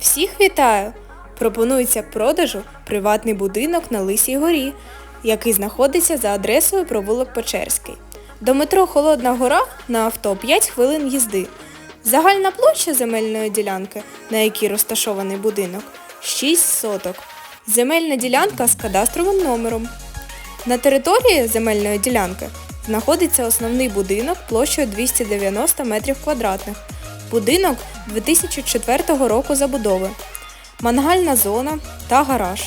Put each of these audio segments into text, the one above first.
Всіх вітаю! Пропонується продажу приватний будинок на Лисій горі, який знаходиться за адресою провулок Печерський. До метро Холодна Гора на авто 5 хвилин їзди. Загальна площа земельної ділянки, на якій розташований будинок, 6 соток. Земельна ділянка з кадастровим номером. На території земельної ділянки знаходиться основний будинок площею 290 метрів квадратних. Будинок 2004 року забудови, мангальна зона та гараж.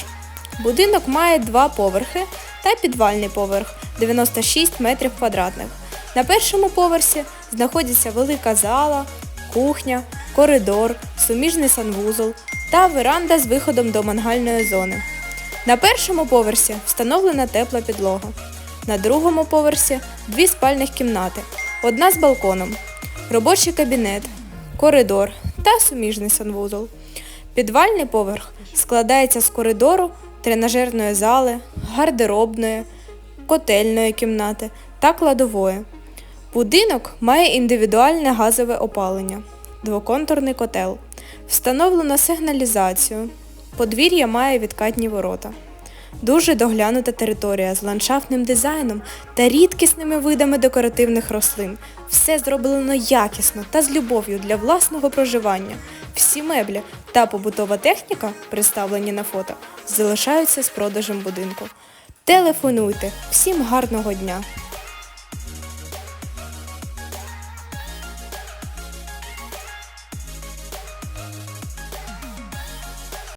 Будинок має два поверхи та підвальний поверх 96 метрів квадратних. На першому поверсі знаходиться велика зала, кухня, коридор, суміжний санвузол та веранда з виходом до мангальної зони. На першому поверсі встановлена тепла підлога. На другому поверсі дві спальних кімнати, одна з балконом, робочий кабінет, коридор та суміжний санвузол. Підвальний поверх складається з коридору, тренажерної зали, гардеробної, котельної кімнати та кладової. Будинок має індивідуальне газове опалення, двоконтурний котел. Встановлено сигналізацію. Подвір'я має відкатні ворота. Дуже доглянута територія з ландшафтним дизайном та рідкісними видами декоративних рослин. Все зроблено якісно та з любов'ю для власного проживання. Всі меблі та побутова техніка, представлені на фото, залишаються з продажем будинку. Телефонуйте. Всім гарного дня!